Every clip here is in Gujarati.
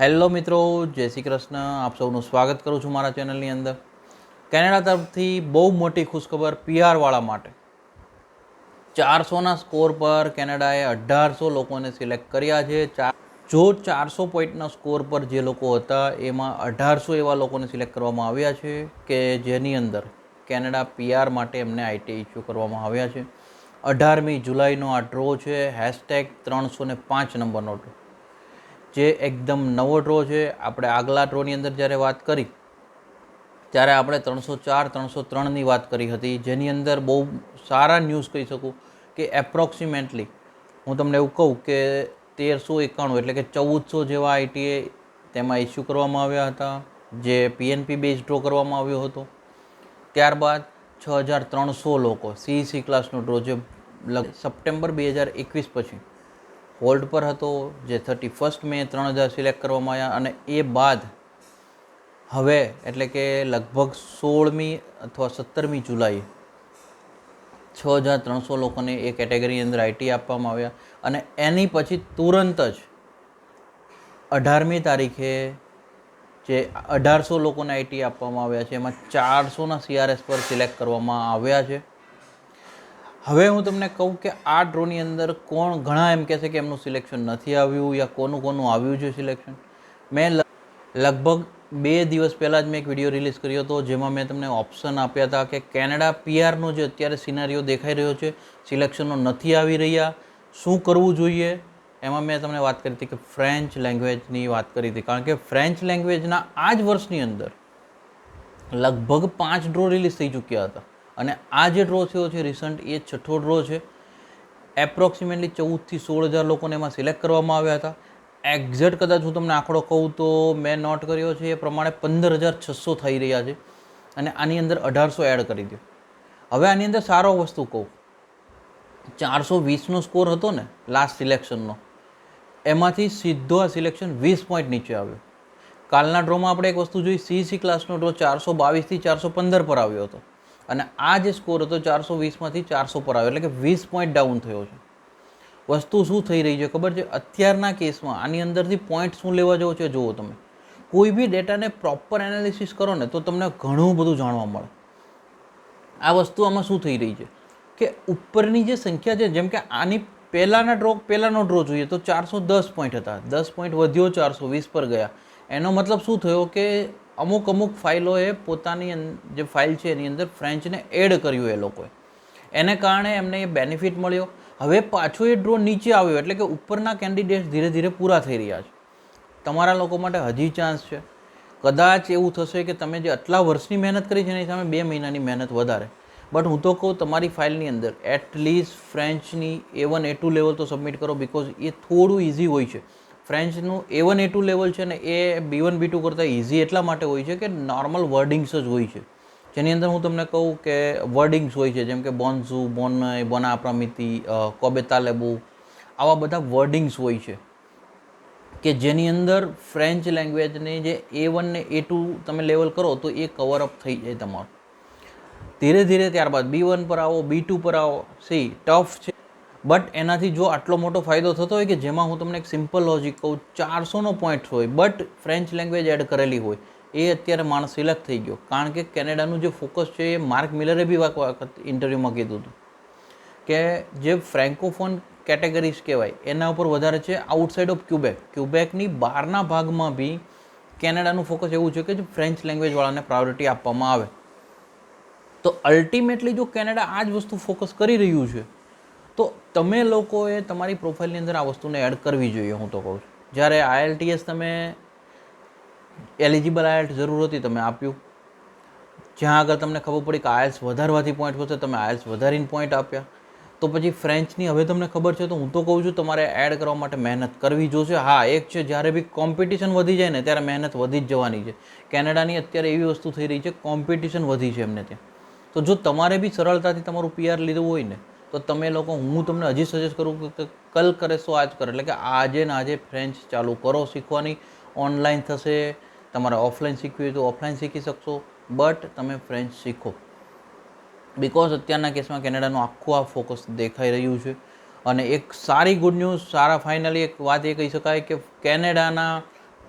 હેલો મિત્રો, જય શ્રી કૃષ્ણ. આપ સૌનું સ્વાગત કરું છું મારા ચેનલની અંદર. કેનેડા તરફથી બહુ મોટી ખુશખબર પીઆરવાળા માટે. ચારસોના સ્કોર પર કેનેડાએ અઢારસો લોકોને સિલેક્ટ કર્યા છે. ચાર જો ચારસો પોઈન્ટના સ્કોર પર જે લોકો હતા, એમાં અઢારસો એવા લોકોને સિલેક્ટ કરવામાં આવ્યા છે કે જેની અંદર કેનેડા પીઆર માટે એમને આઈટી ઇસ્યુ કરવામાં આવ્યા છે. અઢારમી જુલાઈનો આ ડ્રો છે. હેશટેગ ત્રણસો ને પાંચ નંબરનો ડ્રો. જે એકદમ નવો ડ્રો છે, આપણે આગલા ડ્રોની અંદર જ્યારે વાત કરી, ત્યારે આપણે ત્રણસો ચાર, ત્રણસો ત્રણની વાત કરી હતી, જેની અંદર બહુ સારા ન્યૂઝ કહી શકું કે એપ્રોક્સિમેટલી હું તમને એવું કહું કે તેરસો એકાણું એટલે કે ચૌદસો જેવા આઈટીએ તેમાં ઇસ્યુ કરવામાં આવ્યા હતા, જે પીએનપી બેઝ ડ્રો કરવામાં આવ્યો હતો. ત્યારબાદ છ હજાર ત્રણસો લોકો સીઈસી ક્લાસનો ડ્રો જે સપ્ટેમ્બર બે હજાર એકવીસ પછી હોલ્ડ પર હતો, જે થર્ટી ફર્સ્ટ મે ત્રણ હજાર સિલેક્ટ કરવામાં આવ્યા અને એ બાદ હવે એટલે કે લગભગ સોળમી અથવા સત્તરમી જુલાઈ છ હજાર ત્રણસો લોકોને એ કેટેગરીની અંદર આઈટી આપવામાં આવ્યા અને એની પછી તુરંત જ અઢારમી તારીખે જે અઢારસો લોકોને આઈટી આપવામાં આવ્યા છે, એમાં ચારસોના સીઆરએસ પર સિલેક્ટ કરવામાં આવ્યા છે. હવે હું તમને કહું કે આ ડ્રોની અંદર કોણ ઘણા એમ કહે છે કે એમનું સિલેક્શન નથી આવ્યું યા કોનું કોનું આવ્યું છે સિલેક્શન મેં લગભગ બે દિવસ પહેલાં જ મેં એક વીડિયો રિલીઝ કર્યો હતો જેમાં મેં તમને ઓપ્શન આપ્યા હતા કે કેનેડા પીઆરનો જે અત્યારે સિનારીઓ દેખાઈ રહ્યો છે સિલેક્શનો નથી આવી રહ્યા, શું કરવું જોઈએ? એમાં મેં તમને વાત કરી હતી કે ફ્રેન્ચ લેંગ્વેજની વાત કરી હતી. કારણ કે ફ્રેન્ચ લેંગ્વેજના આ જ વર્ષની અંદર લગભગ પાંચ ડ્રો રિલીઝ થઈ ચૂક્યા હતા. અને આ જે ડ્રો થયો છે રિસન્ટ એ છઠ્ઠો ડ્રો છે. એપ્રોક્સિમેટલી ચૌદથી સોળ હજાર લોકોને એમાં સિલેક્ટ કરવામાં આવ્યા હતા. એક્ઝેક્ટ કદાચ હું તમને આંકડો કહું તો મેં નોટ કર્યો છે, એ પ્રમાણે પંદર હજાર છસો થઈ રહ્યા છે અને આની અંદર અઢારસો એડ કરી દો હવે આની અંદર સારો વસ્તુ કહું. ચારસો વીસનો સ્કોર હતો ને લાસ્ટ સિલેક્શનનો એમાંથી સીધો આ સિલેક્શન વીસ પોઈન્ટ નીચે આવ્યો. કાલના ડ્રોમાં આપણે એક વસ્તુ જોઈ સી ક્લાસનો ડ્રો ચારસો બાવીસથી ચારસો પંદર પર આવ્યો હતો. અને આ જે સ્કોર હતો ચારસો વીસમાંથી ચારસો પર આવ્યો, એટલે કે વીસ પોઈન્ટ ડાઉન થયો છે. વસ્તુ શું થઈ રહી છે ખબર છે? અત્યારના કેસમાં આની અંદરથી પોઈન્ટ શું લેવા જવો છે જુઓ તમે. કોઈ બી ડેટાને પ્રોપર એનાલિસિસ કરો ને તો તમને ઘણું બધું જાણવા મળે. આ વસ્તુ આમાં શું થઈ રહી છે? કે ઉપરની જે સંખ્યા છે, જેમ કે આની પહેલાંના ડ્રો પહેલાંનો ડ્રો જોઈએ તો ચારસો દસ પોઈન્ટ હતા. દસ પોઈન્ટ વધ્યો, ચારસો વીસ પર ગયા. એનો મતલબ શું થયો કે અમુક અમુક ફાઇલોએ પોતાની જે ફાઇલ છે એની અંદર ફ્રેન્ચને એડ કર્યું એ લોકોએ. એને કારણે એમને એ બેનિફિટ મળ્યો. હવે પાછો એ ડ્રો નીચે આવ્યો, એટલે કે ઉપરના કેન્ડિડેટ્સ ધીરે ધીરે પૂરા થઈ રહ્યા છે. તમારા લોકો માટે હજી ચાન્સ છે. કદાચ એવું થશે કે તમે જે આટલા વર્ષની મહેનત કરી છે એની સામે બે મહિનાની મહેનત વધારે. બટ હું તો કહું તમારી ફાઇલની અંદર at least ફ્રેન્ચની A one A two level તો સબમિટ કરો બિકોઝ એ થોડું ઇઝી હોય છે. ફ્રેન્ચનું A one A two level છે ને એ બી વન બી ટુ કરતાં ઇઝી એટલા માટે હોય છે કે નોર્મલ વર્ડિંગ્સ જ હોય છે. જેની અંદર હું તમને કહું કે વર્ડિંગ્સ હોય છે, જેમ કે બોન્ઝુ બોનય બોના પ્રમિતિ કોબેતાલેબુ આવા બધા વર્ડિંગ્સ હોય છે. કે જેની અંદર ફ્રેન્ચ લેંગ્વેજને જે એ વન ને એ ટુ તમે લેવલ કરો તો એ કવર અપ થઈ જાય તમારું. ધીરે ધીરે ત્યારબાદ બી વન પર આવો બી ટુ પર આવો. સી ટફ છે. બટ એનાથી જો આટલો મોટો ફાયદો થતો હોય કે જેમાં હું તમને એક સિમ્પલ લોજિક કહું, ચારસોનો પોઈન્ટ હોય બટ ફ્રેન્ચ લેંગ્વેજ એડ કરેલી હોય, એ અત્યારે માણસ સિલેક્ટ થઈ ગયો. કારણ કે કેનેડાનું જે ફોકસ છે, એ માર્ક મિલરે બી વખત ઇન્ટરવ્યૂમાં કીધું હતું. કે જે ફ્રેન્કોફોન કેટેગરીઝ કહેવાય, એના ઉપર વધારે છે આઉટસાઇડ ઓફ ક્યુબેક ક્યુબેકની બહારના ભાગમાં બી કેનેડાનું ફોકસ એવું છે કે જે ફ્રેન્ચ લેંગ્વેજવાળાને પ્રાયોરિટી આપવામાં આવે. તો અલ્ટિમેટલી જો કેનેડા આ જ વસ્તુ ફોકસ કરી રહ્યું છે તમે લોકોએ તમારી પ્રોફાઇલની અંદર આ વસ્તુને એડ કરવી જોઈએ, હું તો કહું છું. જ્યારે આઈએલટીએસ તમે એલિજિબલ આયલ્ટ જરૂર હતી, તમે આપ્યું. જ્યાં આગળ તમને ખબર પડી કે આયલ્સ વધારવાથી પોઈન્ટ વધશે તમે આયલ્સ વધારીને પોઈન્ટ આપ્યા. તો પછી ફ્રેન્ચની હવે તમને ખબર છે, તો હું તો કહું છું, તમારે એડ કરવા માટે મહેનત કરવી જોશે. હા, એક છે, જ્યારે બી કોમ્પિટિશન વધી જાય ને, ત્યારે મહેનત વધી જ જવાની છે. કેનેડાની અત્યારે એવી વસ્તુ થઈ રહી છે કોમ્પિટિશન વધી છે એમને ત્યાં. તો જો તમારે બી સરળતાથી તમારું પીઆર લીધું હોય ને તો તમે લોકો, હું તમને હજી સજેસ્ટ કરું કે- કલ કરે સો આજ કરે. એટલે કે આજે ને આજે ફ્રેન્ચ ચાલુ કરો શીખવાની. ઓનલાઈન થશે, તમારે ઓફલાઈન શીખવી હોય તો ઓફલાઈન શીખી શકશો. બટ તમે ફ્રેન્ચ શીખો. બિકોઝ અત્યારના કેસમાં કેનેડાનું આખું આ ફોકસ દેખાઈ રહ્યું છે. અને એક સારી ગુડ ન્યૂઝ સારા ફાઇનલી એક વાત એ કહી શકાય કે કેનેડાના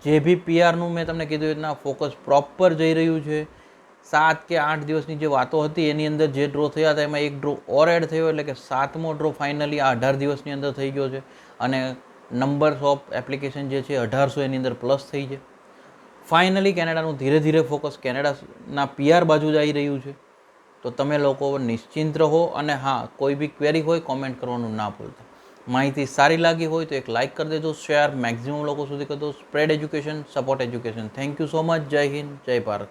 જે બી પીઆરનું મેં તમને કીધું એ રીતના ફોકસ પ્રોપર જઈ રહ્યું છે. સાત કે આઠ દિવસની જે વાતો હતી, એની અંદર જે ડ્રો થયા હતા, એમાં એક ડ્રો ઓર એડ થયો એટલે કે સાતમો ડ્રો ફાઇનલી આ અઢાર દિવસની અંદર થઈ ગયો છે. અને નંબર્સ ઓફ એપ્લિકેશન જે છે, અઢારસો એની અંદર પ્લસ થઈ છે. ફાઇનલી કેનેડાનું ધીરે ધીરે ફોકસ કેનેડાના પીઆર બાજુ જ આવી રહ્યું છે. તો તમે લોકો નિશ્ચિંત રહો અને હા, કોઈ બી ક્વેરી હોય કોમેન્ટ કરવાનું ના ભૂલતા. માહિતી સારી લાગી હોય તો એક લાઇક કરી દેજો શેર મેક્ઝિમમ લોકો સુધી કરી દો. Spread education support education thank you so much જય હિન્દ, જય ભારત.